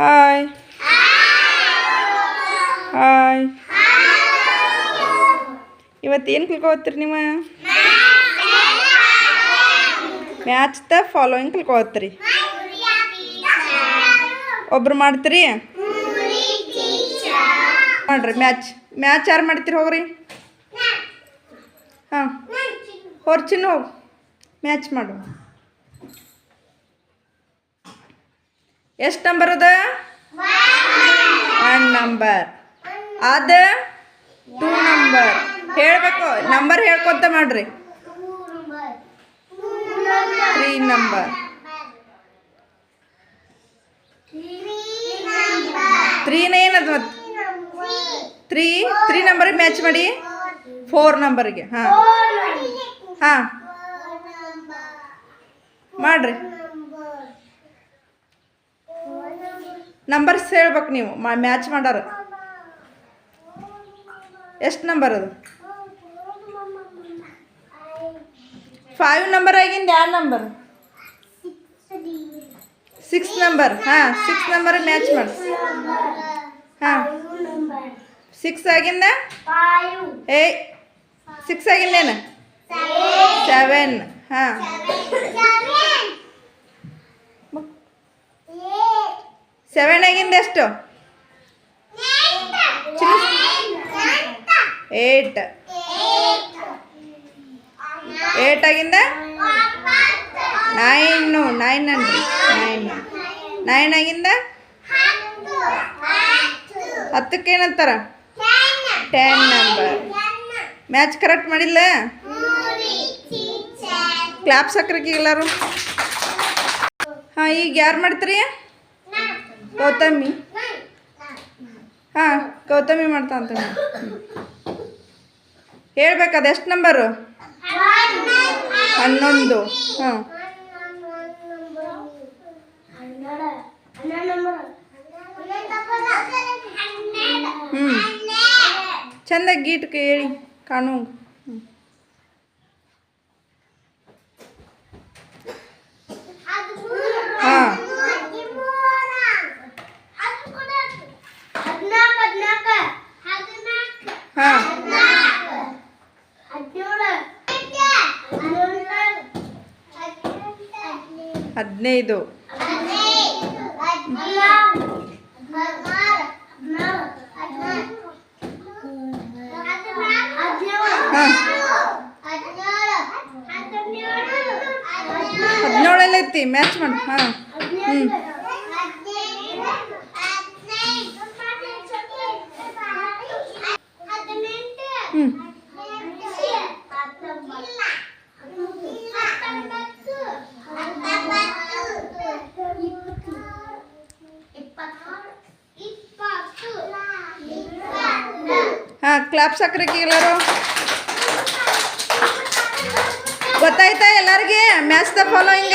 Hi hi ಇವತ್ತು ಏನು ಕಲ್ಕೋತ್ತೀರಿ ನೀವು? ಮ್ಯಾಚ್ ದ ಫಾಲೋಯಿಂಗ್ ಕಲ್ಕೋತ್ತೀರಿ ಒಬ್ರು ಮಾಡ್ತೀರಿ? ಮಾಡ್ರಿ ಮ್ಯಾಚ್ ಮ್ಯಾಚ್ ಯಾರು ಮಾಡ್ತೀರಿ ಹೋಗ್ರಿ? ಹಾಂ. ಹೊರ್ಚಿನ ಹೋಗು. ಮ್ಯಾಚ್ ಮಾಡು. ಎಷ್ಟು ನಂಬರ್ ಅದ? ಒನ್ ನಂಬರ್ ಅದ ಟೂ ನಂಬರ್ ಹೇಳಬೇಕು. ನಂಬರ್ ಹೇಳ್ಕೊತ ಮಾಡ್ರಿ. ತ್ರೀ ನಂಬರ್ ತ್ರೀನ ಏನದ ಮತ್ತೆ ತ್ರೀ ತ್ರೀ ನಂಬರ್ಗೆ ಮ್ಯಾಚ್ ಮಾಡಿ? ಫೋರ್ ನಂಬರ್ಗೆ ಹಾಂ. ಹಾಂ. ಮಾಡ್ರಿ. ನಂಬರ್ಸ್ ಹೇಳ್ಬೇಕು ನೀವು. ಮ್ಯಾಚ್ ಮಾಡಾರ ಎಷ್ಟು ನಂಬರ್ ಅದು? ಫೈವ್ ನಂಬರ್ ಆಗಿಂದ ಯಾವ ನಂಬರ್ ಸಿಕ್ಸ್ ನಂಬರ್ ಹಾಂ ಸಿಕ್ಸ್ ನಂಬರ್ ಮ್ಯಾಚ್ ಮಾಡಿ. ಹಾಂ. ಸಿಕ್ಸ್ ಆಗಿಂದ? ಏಯ್ ಸಿಕ್ಸ್ ಆಗಿಂದೇನು ಸೆವೆನ್ ಹಾಂ. ಆಗಿಂದ ಎಷ್ಟು? ಏಟ್. ಏಟ್ ಆಗಿಂದ ನೈನು ನೈನ್ ಅನ್ರಿ ನೈನ್ ನೈನ್ ಆಗಿಂದ? ಹತ್ತಕ್ಕೆ ಏನಂತಾರ? ಟೆನ್ ನಂಬರ್ ಮ್ಯಾಚ್ ಕರೆಕ್ಟ್ ಮಾಡಿಲ್ಲ? ಕ್ಲಾಪ್ಸ್ ಹಾಕ್ರಕ್ಕೆ ಎಲ್ಲರೂ? ಹಾಂ, ಈಗ ಯಾರು ಮಾಡ್ತೀರಿ? ಗೌತಮಿ ಹಾಂ ಗೌತಮಿ ಮಾಡ್ತಾ ಅಂತ ಹೇಳ್ಬೇಕು, ಅದು ಎಷ್ಟು ನಂಬರು? ಹನ್ನೊಂದು. ಹಾಂ. ಹ್ಞೂ ಚಂದಾಗಿ ಗೀಟ್ಗೆ ಹೇಳಿ, ಕಾಣು. ಹದಿನೈದು. ಹದಿನೇಳೆಲ್ಲ ಐತಿ ಮ್ಯಾಚ್ ಮಾಡು ಹಾಂ. ಹ್ಞೂ ಹ್ಞೂ ಕ್ಲಾಪ್ಸ್ ಹಾಕ್ರಕ್ಕೆ ಎಲ್ಲರೂ? ಗೊತ್ತಾಯ್ತಾ ಎಲ್ಲರಿಗೆ? Match the following